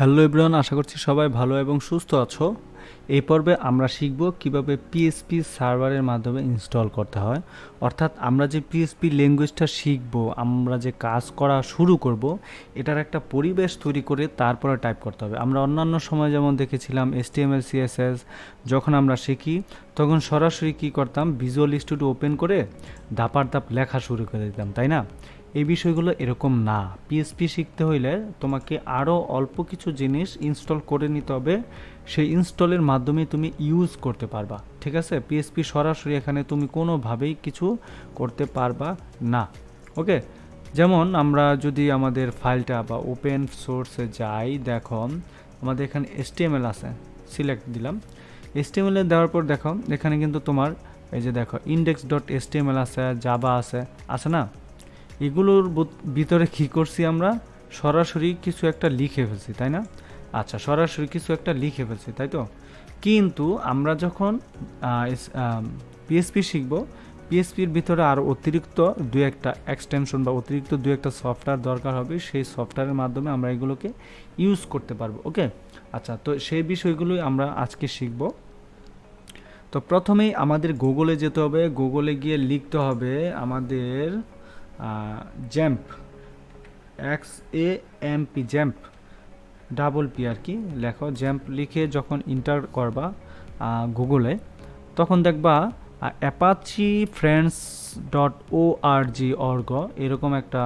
Hello everyone, আশা করছি সবাই ভালো এবং সুস্থ আছো। এই পর্বে আমরা শিখব কীভাবে পিএসপি সার্ভারের মাধ্যমে ইনস্টল করতে হয়। অর্থাৎ আমরা যে পিএসপি ল্যাঙ্গুয়েজটা শিখব, আমরা যে কাজ করা শুরু করব, এটার একটা পরিবেশ তৈরি করে তারপরে টাইপ করতে হবে। আমরা অন্যান্য সময় যেমন দেখেছিলাম এসটিএমএল সিএসএস যখন আমরা শিখি, তখন সরাসরি কী করতাম? ভিজুয়াল স্টুডিও ওপেন করে দাপার দাপ লেখা শুরু করে দিতাম, তাই না? এই বিষয়গুলো এরকম না। পিএসপি শিখতে হইলে তোমাকে আরও অল্প কিছু জিনিস ইনস্টল করে নিতে হবে। সেই ইনস্টলের মাধ্যমে তুমি ইউজ করতে পারবা, ঠিক আছে? পিএসপি সরাসরি এখানে তুমি কোনোভাবেই কিছু করতে পারবা না, ওকে? যেমন আমরা যদি আমাদের ফাইলটা বা ওপেন সোর্সে যাই, দেখো, আমাদের এখানে এসটিএমএল আছে সিলেক্ট দিলাম। এসটিএমএল দেওয়ার পর দেখো, এখানে কিন্তু তোমার এই যে দেখো ইন্ডেক্স ডট এসটিএমএল আছে জাবা আছে আছে না? এগুলোর ভিতরে কী করছি আমরা? সরাসরি কিছু একটা লিখে ফেলছি, তাই না? আচ্ছা সরাসরি কিছু একটা লিখে ফেলছি, তাই তো? কিন্তু আমরা যখন পিএসপি শিখব পিএসপির ভিতরে আরও অতিরিক্ত দু একটা এক্সটেনশন বা অতিরিক্ত দু একটা সফটওয়্যার দরকার হবে, সেই সফটওয়্যারের মাধ্যমে আমরা এগুলোকে ইউজ করতে পারব ওকে আচ্ছা তো সেই বিষয়গুলোই আমরা আজকে শিখব। তো প্রথমেই আমাদের গুগলে যেতে হবে গুগলে গিয়ে লিখতে হবে আমাদের XAMPP X A M P XAMPP double P আর কি, লেখো জ্যাম্প লিখে যখন ইন্টার করবা গুগলে তখন দেখবা Apache friends dot O R G org এরকম একটা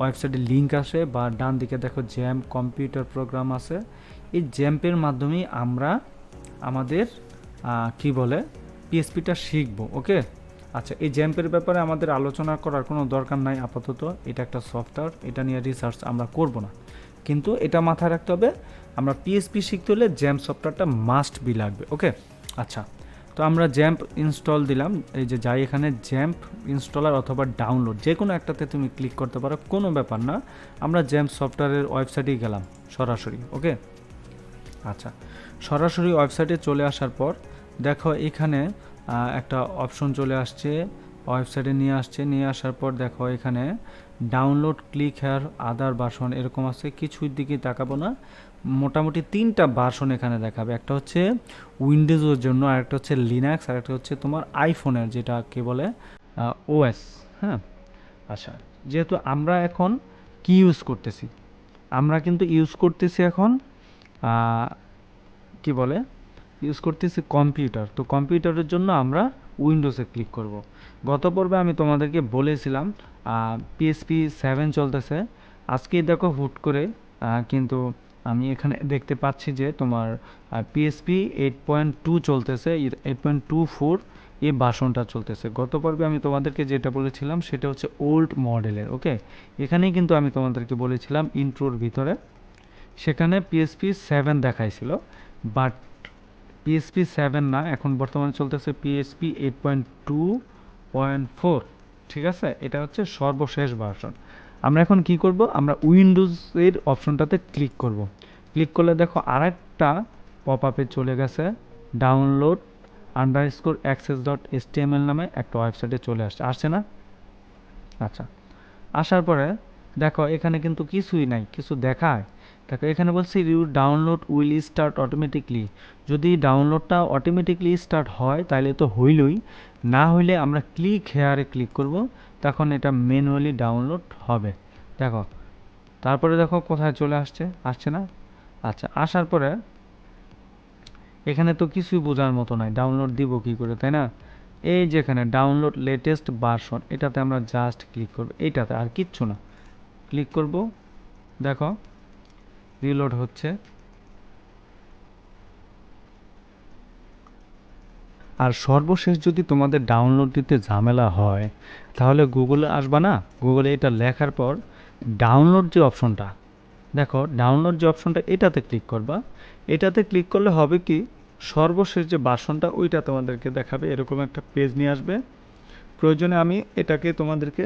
ওয়েবসাইটের লিঙ্ক আসে, বা ডান দিকে দেখো জ্যাম্প কম্পিউটার প্রোগ্রাম আছে, এই জ্যাম্পের মাধ্যমেই আমরা আমাদের কি বলে পিএসপিটা শিখব ওকে আচ্ছা এই জ্যাম্পের ব্যাপারে আমাদের আলোচনা করার কোনো দরকার নাই আপাতত। এটা একটা সফটওয়্যার, এটা নিয়ে রিসার্চ আমরা করব না। কিন্তু এটা মাথায় রাখতে হবে, আমরা পিএসপি শিখতে হলে জ্যাম্প সফটওয়্যারটা মাস্ট বি লাগবে ওকে আচ্ছা তো আমরা জ্যাম্প ইনস্টল দিলাম, এই যে যাই এখানে জ্যাম্প ইনস্টলার অথবা ডাউনলোড যে কোনো একটাতে তুমি ক্লিক করতে পারো, কোনো ব্যাপার না। আমরা জ্যাম্প সফটওয়্যারের ওয়েবসাইটেই গেলাম, সরাসরি ওকে আচ্ছা সরাসরি ওয়েবসাইটে চলে আসার পর, দেখো এখানে একটা অপশন চলে আসছে ওয়েবসাইটে নিয়ে আসছে, নিয়ে আসার পর দেখো এখানে ডাউনলোড ক্লিক হেয়ার আদার বাসন এরকম আছে, কিছুর দিকে তাকাবো না। মোটামুটি তিনটা বাসন এখানে দেখাবে, একটা হচ্ছে উইন্ডোজের জন্য, আর একটা হচ্ছে লিনাক্স আর একটা হচ্ছে তোমার আইফোনের যেটা কে বলে? ওএস হ্যাঁ? আচ্ছা যেহেতু আমরা এখন কি ইউজ করতেছি? আমরা কিন্তু ইউজ করতেছি এখন কি বলে? ইউজ করতেছি কম্পিউটার তো কম্পিউটারের জন্য আমরা উইন্ডোজে ক্লিক করব। গত পর্বে আমি তোমাদেরকে বলেছিলাম পিএসপি সেভেন চলতেছে। আজকেই দেখো হুট করে কিন্তু আমি এখানে দেখতে পাচ্ছি যে তোমার পিএসপি এইট পয়েন্ট টু চলতেছে এইট পয়েন্ট টু ফোর এই বাসনটা চলতেছে। গত পর্বে আমি তোমাদেরকে যেটা বলেছিলাম, সেটা হচ্ছে ওল্ড মডেলের ওকে এখানেই কিন্তু আমি তোমাদেরকে বলেছিলাম ইন্ট্রোর ভিতরে। সেখানে পিএসপি সেভেন দেখাইছিল বাট পিএসপি সেভেন না, এখন বর্তমানে চলতেছে PHP eight point two point four ঠিক আছে? এটা হচ্ছে সর্বশেষ ভার্সন আমরা এখন কি করব? আমরা উইন্ডোজের অপশনটাতে ক্লিক করব। ক্লিক করলে দেখো আরেকটা পপ আপে চলে গেছে download underscore access dot S নামে একটা ওয়েবসাইটে চলে আসছে। আসছে না? আচ্ছা। আসার পরে দেখো, এখানে কিন্তু কিছুই নাই, কিছু দেখায়। দেখো, এখানে বলছি you download will start automatically যদি ডাউনলোডটা অটোমেটিকলি স্টার্ট হয় তাহলে তো হইলই। না হইলে আমরা ক্লিক হেয়ারে ক্লিক করব, তখন এটা ম্যানুয়ালি ডাউনলোড হবে। দেখো, তারপরে দেখো কোথায় চলে আসছে আসছে না? আচ্ছা আসার পরে এখানে তো কিছুই বোঝার মতো নাই ডাউনলোড দিব কি করে, তাই না? এই যেখানে ডাউনলোড লেটেস্ট ভার্সন এটাতে আমরা জাস্ট ক্লিক করব, এইটাতে আর কিচ্ছু না। ক্লিক করব। দেখো, রিলোড হচ্ছে। আর সর্বশেষ যদি তোমাদের ডাউনলোড দিতে ঝামেলা হয়, তাহলে গুগলে আসবা না? গুগলে এটা লেখার পর ডাউনলোড যে অপশনটা, দেখো, ডাউনলোড যে অপশনটা, এটাতে ক্লিক করবা। এটাতে ক্লিক করলে হবে কি, সর্বশেষ যে বাসনটা, ওইটা তোমাদেরকে দেখাবে, এরকম একটা পেজ নিয়ে আসবে। প্রয়োজনে আমি এটাকে তোমাদেরকে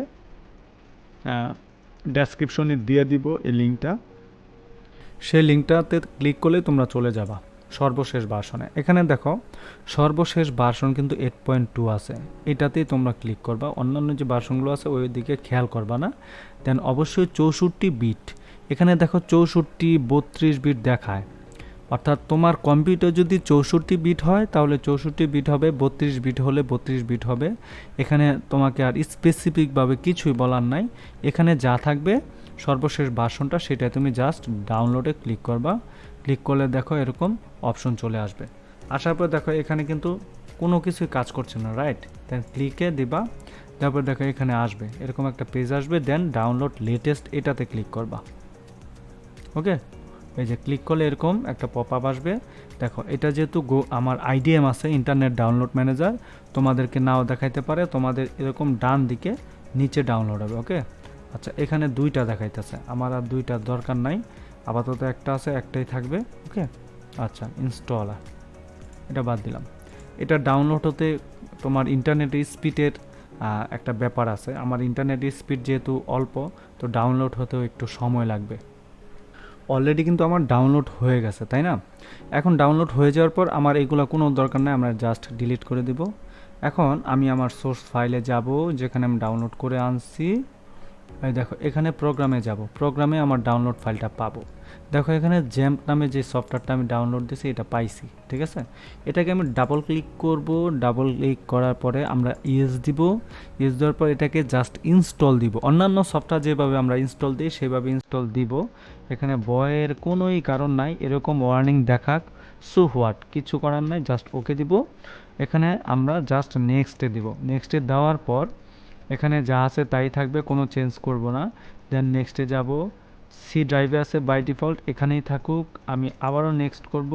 ডেসক্রিপশনে দিয়ে দিব এই লিঙ্কটা সেই লিঙ্কটাতে ক্লিক করলে তোমরা চলে যাবা সর্বশেষ ভার্সনে এখানে দেখো, সর্বশেষ ভার্সন কিন্তু এইট পয়েন্ট টু আছে। এটাতেই তোমরা ক্লিক করবা। অন্যান্য যে ভার্সনগুলো আছে, ওই দিকে খেয়াল করবা না। দেন অবশ্যই চৌষট্টি বিট এখানে দেখো চৌষট্টি, বত্রিশ বিট দেখায়। অর্থাৎ তোমার কম্পিউটার যদি চৌষট্টি বিট হয়, তাহলে চৌষট্টি বিট হবে, বত্রিশ বিট হলে বত্রিশ বিট হবে। এখানে তোমাকে আর স্পেসিফিকভাবে কিছুই বলার নাই। এখানে যা থাকবে, সর্বশেষ ভার্সনটা সেটা তুমি জাস্ট ডাউনলোডে ক্লিক করবা। ক্লিক করলে দেখো এরকম অপশন চলে আসবে। আসার পর দেখো এখানে কিন্তু কোনো কিছুই কাজ করছে না রাইট দেন ক্লিকে দিবা। তারপর দেখো এখানে আসবে। এরকম একটা পেজ আসবে দেন ডাউনলোড লেটেস্ট এটাতে ক্লিক করবা। ওকে এই যে ক্লিক করলে এরকম একটা পপ আপ আসবে। দেখো, এটা যেহেতু গো আমার আইডিএম আছে ইন্টারনেট ডাউনলোড ম্যানেজার তোমাদেরকে নাও দেখাইতে পারে, তোমাদের এরকম ডান দিকে নিচে ডাউনলোড হবে ওকে আচ্ছা এখানে দুইটা দেখাইতেছে, আমার আর দুইটার দরকার নাই, আপাতত একটা আছে, একটাই থাকবে ওকে আচ্ছা ইনস্টলার এটা বাদ দিলাম। এটা ডাউনলোড হতে তোমার ইন্টারনেট স্পিডের একটা ব্যাপার আছে, আমার ইন্টারনেট স্পিড যেহেতু অল্প, তো ডাউনলোড হতেও একটু সময় লাগবে। অলরেডি কিন্তু আমার ডাউনলোড হয়ে গেছে, তাই না? এখন ডাউনলোড হয়ে যাওয়ার পর আমার এগুলো কোনো দরকার নাই, আমরা জাস্ট ডিলিট করে দিব। এখন আমি আমার সোর্স ফাইলে যাব, যেখানে আমি ডাউনলোড করে আনছি। দেখো, এখানে প্রোগ্রামে যাব। প্রোগ্রামে আমার ডাউনলোড ফাইলটা পাবো। দেখো, এখানে জ্যাম্প নামে যে সফটওয়্যারটা আমি ডাউনলোড দিয়েছি, এটা পাইছি, ঠিক আছে? এটাকে আমি ডাবল ক্লিক করব। ডাবল ক্লিক করার পরে আমরা ইএস দিব। ইএস দেওয়ার পর এটাকে জাস্ট ইনস্টল দিব। অন্যান্য সফটওয়্যার যেভাবে আমরা ইনস্টল দিই, সেভাবে ইনস্টল দিব। এখানে বয়ের কোনোই কারণ নাই, এরকম ওয়ার্নিং দেখাক। সু হোয়াট কিছু করার নাই জাস্ট ওকে দিব। এখানে আমরা জাস্ট নেক্সটে দিব। নেক্সটে দেওয়ার পর এখানে যা আছে তাই থাকবে, কোনো চেঞ্জ করব না। দেন নেক্সটে যাব। সি ড্রাইভে আছে বাই ডিফল্ট এখানেই থাকুক। আমি আবারও নেক্সট করব।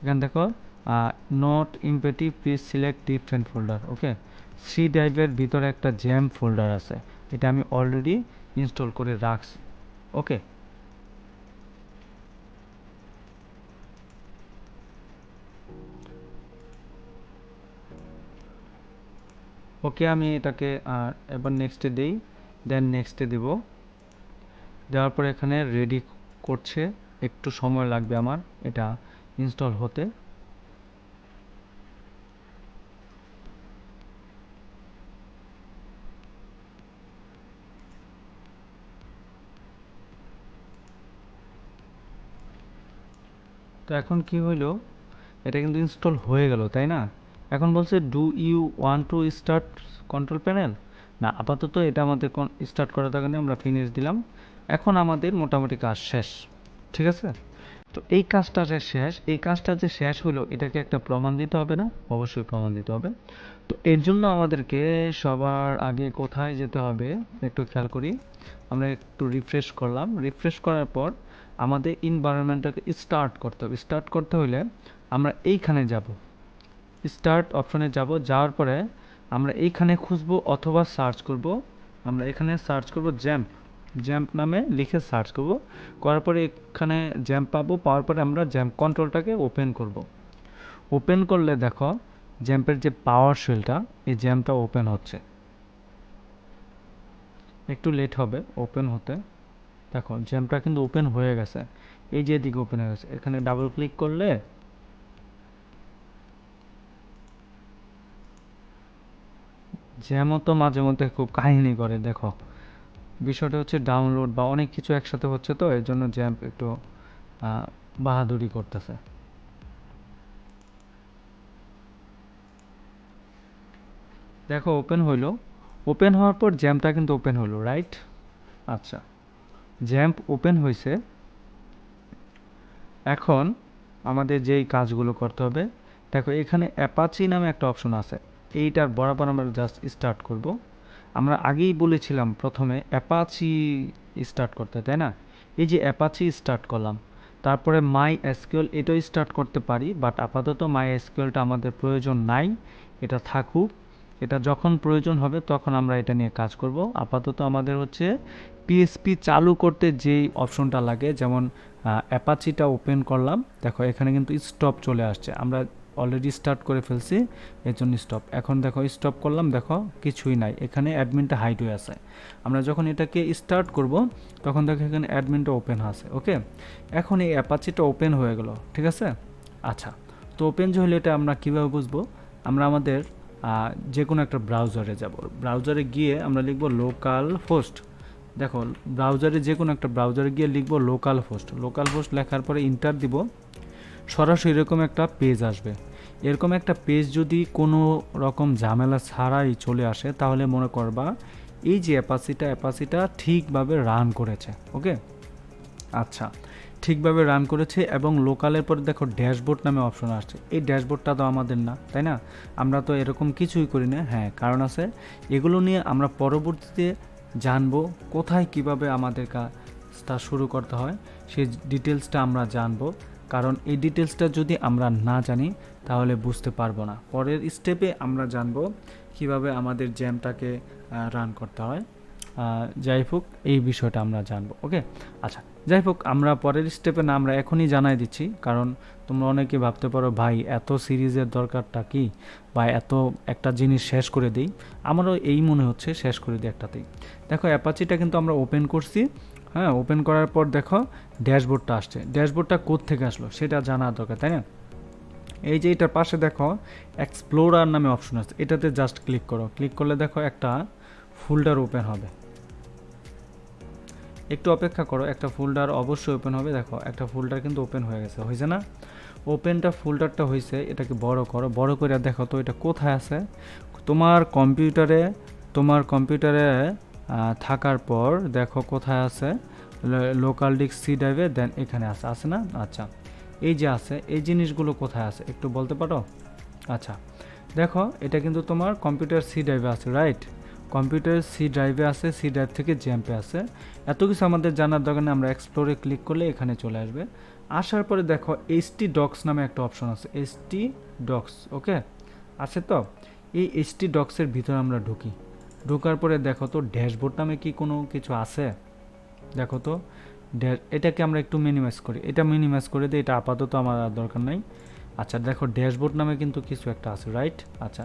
এখানে দেখো not imperative please select different folder okay C ড্রাইভের ভিতরে একটা জ্যাম ফোল্ডার আছে। এটা আমি অলরেডি ইনস্টল করে রাখছি ওকে ওকে আমি এটাকে এবার নেক্সটে দিই দেন নেক্সটে দিব। দেওয়ার পর এখানে রেডি করছে, একটু সময় লাগবে আমার এটা ইনস্টল হতে। তো এখন কি হইল, এটা কিন্তু ইনস্টল হয়ে গেল, তাই না? এখন বলছে do you want to start control panel না, আপাতত এটা আমাদের স্টার্ট করার দরকার আমরা ফিনিশ দিলাম। এখন আমাদের মোটামুটি কাজ শেষ, ঠিক আছে? তো এই কাজটা যে শেষ, এই কাজটা যে শেষ হলো, এটাকে একটা প্রমাণ দিতে হবে না? অবশ্যই প্রমাণ দিতে হবে। তো এর জন্য আমাদেরকে সবার আগে কোথায় যেতে হবে, একটু খেয়াল করি। আমরা একটু রিফ্রেশ করলাম। রিফ্রেশ করার পর আমাদের ইনভায়রনমেন্টটাকে স্টার্ট করতে হবে। স্টার্ট করতে হলে আমরা এইখানে যাব। স্টার্ট অপশনে যাব, যাওয়ার পরে আমরা এইখানে খুঁজবো অথবা সার্চ করব। আমরা এখানে সার্চ করব জ্যাম্প জ্যাম্প নামে লিখে সার্চ করব। করার পরে এখানে জ্যাম্প পাবো, পাওয়ার পরে আমরা জ্যাম্প কন্ট্রোলটাকে ওপেন করব। ওপেন করলে দেখো জ্যাম্পের যে পাওয়ার শেলটা এই জ্যাম্পটা ওপেন হচ্ছে। একটু লেট হবে ওপেন হতে। দেখো জ্যাম্পটা কিন্তু ওপেন হয়ে গেছে। এই যে দিকে ওপেন হয়ে গেছে। এখানে ডাবল ক্লিক করলে জ্যামও তো মাঝে মধ্যে খুব কাহিনী করে, দেখো। বিষয়টা হচ্ছে ডাউনলোড বা অনেক কিছু একসাথে হচ্ছে তো, এর জন্য জ্যাম্প একটু বাহাদুরি করতেছে। দেখো ওপেন হইল। ওপেন হওয়ার পর জ্যাম্পটা কিন্তু ওপেন হলো রাইট আচ্ছা। জ্যাম্প ওপেন হয়েছে এখন আমাদের যেই কাজগুলো করতে হবে, দেখো, এখানে অ্যাপাচি নামে একটা অপশন আছে। এইটার বরাবর আমরা জাস্ট স্টার্ট করব। আমরা আগেই বলেছিলাম প্রথমে অ্যাপাচি স্টার্ট করতে, তাই না? এই যে অ্যাপাচি স্টার্ট করলাম, তারপরে মাই এসকিউএল এটাও স্টার্ট করতে পারি বাট আপাতত মাই এসকিউএলটা আমাদের প্রয়োজন নাই, এটা থাকুক। এটা যখন প্রয়োজন হবে তখন আমরা এটা নিয়ে কাজ করব। আপাতত আমাদের হচ্ছে পিএসপি চালু করতে যেই অপশনটা লাগে, যেমন অ্যাপাচিটা ওপেন করলাম, দেখো এখানে কিন্তু স্টপ চলে আসছে। আমরা অলরেডি স্টার্ট করে ফেলছি এর জন্য স্টপ এখন দেখো স্টপ করলাম, দেখো, কিছুই নাই। এখানে অ্যাডমিনটা হাইড হয়ে আছে। আমরা যখন এটাকে স্টার্ট করব, তখন দেখো এখানে অ্যাডমিনটা ওপেন আছে ওকে এখন এই অ্যাপাচিটা ওপেন হয়ে গেল, ঠিক আছে? আচ্ছা তো ওপেন যে হলে এটা আমরা কীভাবে বুঝব? আমরা আমাদের যে কোনো একটা ব্রাউজারে যাব। ব্রাউজারে গিয়ে আমরা লিখব লোকাল হোস্ট দেখো ব্রাউজারে যে কোনো একটা ব্রাউজারে গিয়ে লিখব লোকাল হোস্ট লোকাল হোস্ট লেখার পরে ইন্টার দিব। সরাসরি এরকম একটা পেজ আসবে। এরকম একটা পেজ যদি কোনো রকম ঝামেলা ছাড়াই চলে আসে, তাহলে মনে করবা এই যে অ্যাপাসিটা অ্যাপাসিটা ঠিকভাবে রান করেছে ওকে আচ্ছা ঠিকভাবে রান করেছে এবং লোকালের পরে দেখো ড্যাশবোর্ড নামে অপশন আসছে। এই ড্যাশবোর্ডটা তো আমাদের না, তাই না? আমরা তো এরকম কিছুই করি না হ্যাঁ কারণ আছে এগুলো নিয়ে আমরা পরবর্তীতে জানব কোথায় কীভাবে আমাদের কাজটা শুরু করতে হয়, সেই ডিটেলসটা আমরা জানব। কারণ এই ডিটেলসটা যদি আমরা না জানি, তাহলে বুঝতে পারব না। পরের স্টেপে আমরা জানব কীভাবে আমাদের জ্যামটাকে রান করতে হয়। যাই হোক, এই বিষয়টা আমরা জানব, ওকে? আচ্ছা যাই হোক, আমরা পরের স্টেপে না, আমরা এখনই জানাই দিচ্ছি, কারণ তোমরা অনেকে ভাবতে পারো, ভাই, এত সিরিজের দরকারটা কি? বা এত একটা জিনিস শেষ করে দিই। আমারও এই মনে হচ্ছে, শেষ করে দিই একটাতেই। দেখো অ্যাপাচিটা কিন্তু আমরা ওপেন করছি হ্যাঁ ওপেন করার পর দেখো ড্যাশবোর্ডটা আসছে। ড্যাশবোর্ডটা থেকে আসলো সেটা জানা দরকার, তাই না? এই যে এটার পাশে দেখো এক্সপ্লোরার নামে অপশন আছে। এটাতে জাস্ট ক্লিক করো। ক্লিক করলে দেখো একটা ফোল্ডার ওপেন হবে। একটু অপেক্ষা করো, একটা ফোল্ডার অবশ্যই ওপেন হবে। দেখো, একটা ফোল্ডার কিন্তু ওপেন হয়ে গেছে। হয়েছে না? ওপেনটা ফোল্ডারটা হয়েছে, এটাকে বড় করো। বড় করে দেখো তো এটা কোথায় আছে? তোমার কম্পিউটারে তোমার কম্পিউটারে থাকার পর দেখো কোথায় আছে? লোকাল ডিস্ক সি ড্রাইভে দেন এখানে আছে আছে না? আচ্ছা। এই যে আছে, এই জিনিসগুলো কোথায় আছে? একটু বলতে পারো? আচ্ছা। দেখো, এটা কিন্তু তোমার কম্পিউটার সি ড্রাইভে আছে রাইট কম্পিউটার সি ড্রাইভে আছে সি ড্রাইভ থেকে জ্যাম্পে আছে। এত কিছু আমাদের জানার দরকার আমরা এক্সপ্লোরে ক্লিক করলে এখানে চলে আসবে। আসার পরে দেখো এইচটি ডক্স নামে একটা অপশন আছে এইচটি ডক্স ওকে আছে তো? এই এইচটি ডক্সের ভিতরে আমরা ঢুকি। ঢোকার পরে দেখো তো ড্যাশবোর্ড নামে কি কোনো কিছু আছে? দেখো তো এটাকে আমরা একটু মিনিমাইজ করি। এটা মিনিমাইজ করে দিই এটা আপাতত আমার আর দরকার নাই। আচ্ছা দেখো ড্যাশবোর্ড নামে কিন্তু কিছু একটা আছে রাইট আচ্ছা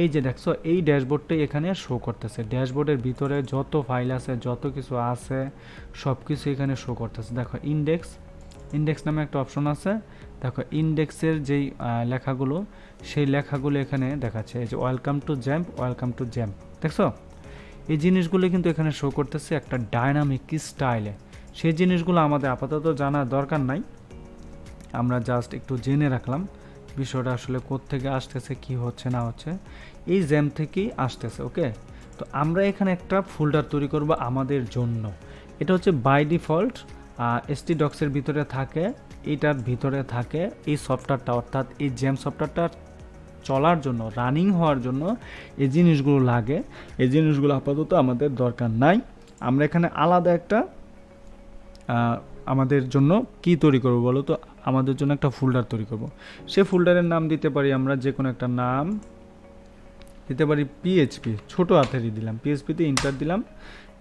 এই যে দেখছ, এই ড্যাশবোর্ডটাই এখানে শো করতেছে। ড্যাশবোর্ডের ভিতরে যত ফাইল আছে, যত কিছু আছে সব কিছু এখানে শো করতেছে। দেখো ইন্ডেক্স ইন্ডেক্স নামে একটা অপশন আছে। দেখো ইন্ডেক্সের যেই লেখাগুলো, সেই লেখাগুলো এখানে দেখাচ্ছে। এই যে welcome to XAMPP welcome to XAMPP দেখছ? এই জিনিসগুলো কিন্তু এখানে শো করতেছে একটা ডায়নামিক স্টাইলে সেই জিনিসগুলো আমাদের আপাতত জানার দরকার নাই। আমরা জাস্ট একটু জেনে রাখলাম বিষয়টা আসলে থেকে আসতেছে, কি হচ্ছে, না হচ্ছে। এই জ্যাম থেকেই আসতেছে ওকে তো আমরা এখানে একটা ফোল্ডার তৈরি করব আমাদের জন্য। এটা হচ্ছে বাই ডিফল্ট এসটি ডক্সের ভিতরে থাকে এটার ভিতরে থাকে এই সফটওয়্যারটা অর্থাৎ এই জেম সফটওয়্যারটা চলার জন্য রানিং হওয়ার জন্য এই জিনিসগুলো লাগে। এই জিনিসগুলো আপাতত আমাদের দরকার নাই। আমরা এখানে আলাদা একটা আমাদের জন্য কি তৈরি করব বলো তো? আমাদের জন্য একটা ফোল্ডার তৈরি করব। সে ফোল্ডারের নাম দিতে পারি আমরা যে কোনো একটা নাম, দিতে পারি পিএইচপি ছোটো হাতেরই দিলাম। পিএইচপিতে ইন্টার দিলাম।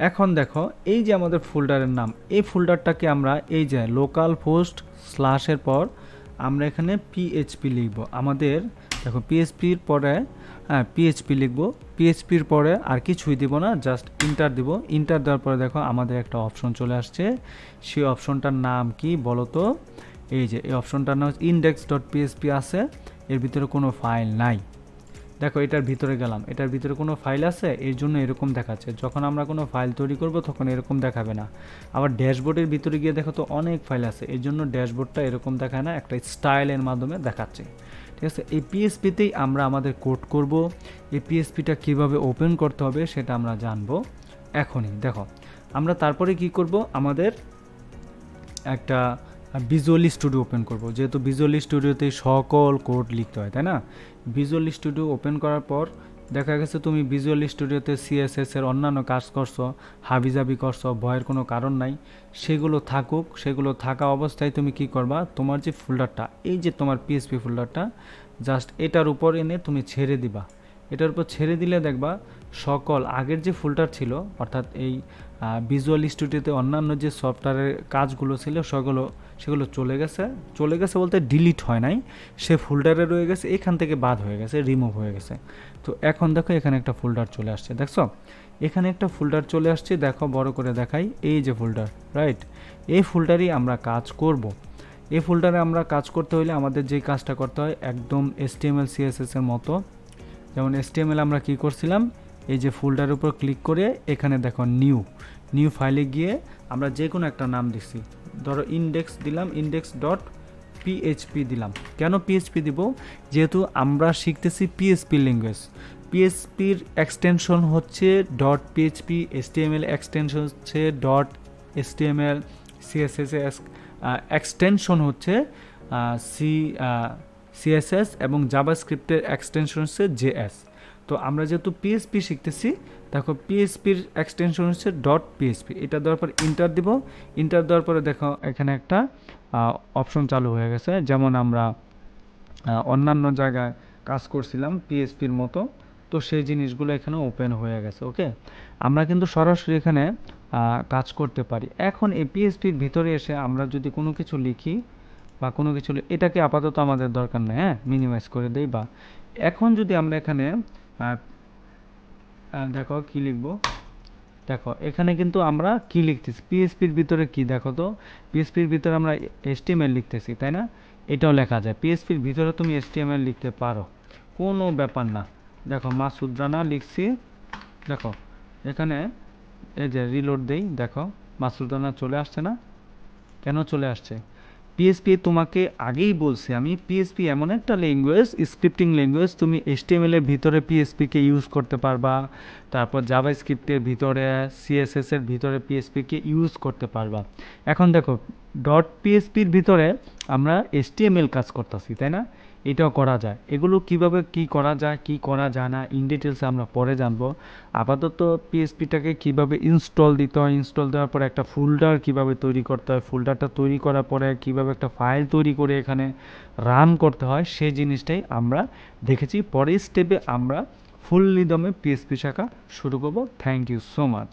এখন দেখো, এই যে আমাদের ফোল্ডারের নাম, এই ফোল্ডারটাকে আমরা এই যে লোকাল পোস্ট স্ল্যাশের পর আমরা এখানে পিএইচপি লিখব। আমাদের দেখো পিএইচপির পরে হ্যাঁ পিএইচপি লিখব। পিএইচপির পরে আর কিছুই দিব না জাস্ট ইন্টার দিব। ইন্টার দেওয়ার পরে দেখো, আমাদের একটা অপশন চলে আসছে। সেই অপশনটার নাম কি বলো তো এই যে, এই অপশনটার নাম ইন্ডেক্স ডট পিএসপি আছে। এর ভিতরে কোনো ফাইল নাই। দেখো, এটার ভিতরে গেলাম। এটার ভিতরে কোনো ফাইল আছে? এর জন্য এরকম দেখাচ্ছে। যখন আমরা কোনো ফাইল তৈরি করব, তখন এরকম দেখাবে না। আবার ড্যাশবোর্ডের ভিতরে গিয়ে দেখো তো অনেক ফাইল আছে। এর জন্য ড্যাশবোর্ডটা এরকম দেখায় না, একটা স্টাইলের মাধ্যমে দেখাচ্ছে। ঠিক আছে? এই পিএসপিতেই আমরা আমাদের কোড করব। এই পিএসপিটা কীভাবে ওপেন করতে হবে সেটা আমরা জানব এখনই। দেখো, আমরা তারপরে কি করব? আমাদের একটা ভিজুয়াল স্টুডিও ওপেন করব। যেহেতু ভিজুয়াল স্টুডিওতে সকল কোড লিখতে হয়, তাই না? ভিজুয়াল স্টুডিও ওপেন করার পর দেখা গেছে তুমি ভিজুয়াল স্টুডিওতে সিএসএস এর অন্যান্য কাজ করছ, হাবিজাবি করছ, ভয়ের কোনো কারণ নাই। সেগুলো থাকুক, সেগুলো থাকা অবস্থায় তুমি কি করবা? তোমার যে ফোল্ডারটা এই যে তোমার পিএসপি ফোল্ডারটা জাস্ট এটার উপর এনে তুমি ছেড়ে দিবা। এটার উপর ছেড়ে দিলে দেখবা সকল, আগের যে ফোল্ডার ছিল, অর্থাৎ এই ভিজুয়াল স্টুডিওতে অন্যান্য যে সফটওয়্যারের কাজগুলো ছিল, সেগুলো সেগুলো চলে গেছে। চলে গেছে বলতে ডিলিট হয় নাই। সে ফোল্ডারে রয়ে গেছে, এখান থেকে বাদ হয়ে গেছে রিমুভ হয়ে গেছে। তো এখন দেখো এখানে একটা ফোল্ডার চলে আসছে, দেখছ? এখানে একটা ফোল্ডার চলে আসছে, দেখো, বড় করে দেখাই, এই যে ফোল্ডার রাইট এই ফোল্ডারই আমরা কাজ করব। এই ফোল্ডারে আমরা কাজ করতে হলে আমাদের যে কাজটা করতে হয়, একদম এসটিএমএল সিএসএস এর মতো যেমন এসটিএমএল আমরা কি করছিলাম? এই যে ফোল্ডারের উপর ক্লিক করে এখানে দেখো নিউ নিউ ফাইলে গিয়ে আমরা যে কোনো একটা নাম দিচ্ছি। ধরো ইন্ডেক্স দিলাম ইন্ডেক্স ডট পিএইচপি দিলাম। কেন পিএইচপি দিব? যেহেতু আমরা শিখতেছি পিএসপি ল্যাঙ্গুয়েজ পিএসপির এক্সটেনশন হচ্ছে ডট পিএইচপি এসটিএমএল এক্সটেনশন হচ্ছে ডট এসটিএমএল সিএসএস এক্সটেনশন হচ্ছে সি সিএসএস এবং জাভাস্ক্রিপ্টের এক্সটেনশন হচ্ছে জেএস তো আমরা যেহেতু পিএসপি শিখতেছি, দেখো পিএসপির এক্সটেনশন হচ্ছে ডট পিএসপি এটা দেওয়ার পর ইন্টার দিব। ইন্টার দেওয়ার পরে দেখো এখানে একটা অপশন চালু হয়ে গেছে। যেমন আমরা অন্যান্য জায়গায় কাজ করছিলাম পিএসপির মতো, তো সেই জিনিসগুলো এখানে ওপেন হয়ে গেছে ওকে আমরা কিন্তু সরাসরি এখানে কাজ করতে পারি। এখন এই পিএসপির ভিতরে এসে আমরা যদি কোনো কিছু লিখি বা কোনো কিছু এটাকে আপাতত আমাদের দরকার নেই হ্যাঁ? মিনিমাইজ করে দেই বা এখন যদি আমরা এখানে দেখো কি লিখব? দেখো, এখানে কিন্তু আমরা কি লিখতেছি? পিএসপির ভিতরে কি? দেখো তো পিএসপির ভিতরে আমরা এসটিএমএল লিখতেছি, তাই না? এটাও লেখা যায়। পিএসপির ভিতরে তুমি এসটিএমএল লিখতে পারো, কোনো ব্যাপার না। দেখো মাসুদ রানা লিখছি, দেখো, এখানে এই যে রিলোড দেই, দেখো মাসুদ রানা চলে আসছে না? কেন চলে আসছে? পিএসপি তোমাকে আগেই বলছি, আমি পিএসপি এমন একটা ল্যাঙ্গুয়েজ স্ক্রিপ্টিং ল্যাঙ্গুয়েজ তুমি এইচটিএমএল এর ভিতরে পিএসপিকে ইউজ করতে পারবা, তারপর জাভা স্ক্রিপ্টের ভিতরে সিএসএস এর ভিতরে পিএসপিকে ইউজ করতে পারবা। এখন দেখো ডট পিএসপির ভিতরে আমরা এসটিএমএল কাজ করতেছি, তাই না? এটাও করা যায়। এগুলো কীভাবে কি করা যায়, কি করা যায় না ইন ডিটেলসে আমরা পরে জানব। আপাতত পিএসপিটাকে কীভাবে ইনস্টল দিতে হয় ইনস্টল দেওয়ার পরে একটা ফোল্ডার কীভাবে তৈরি করতে হয় ফোল্ডারটা তৈরি করার পরে কীভাবে একটা ফাইল তৈরি করে এখানে রান করতে হয়, সেই জিনিসটাই আমরা দেখেছি। পরের স্টেপে আমরা ফুল নিদমে পিএসপি শাখা শুরু করব। Thank you so much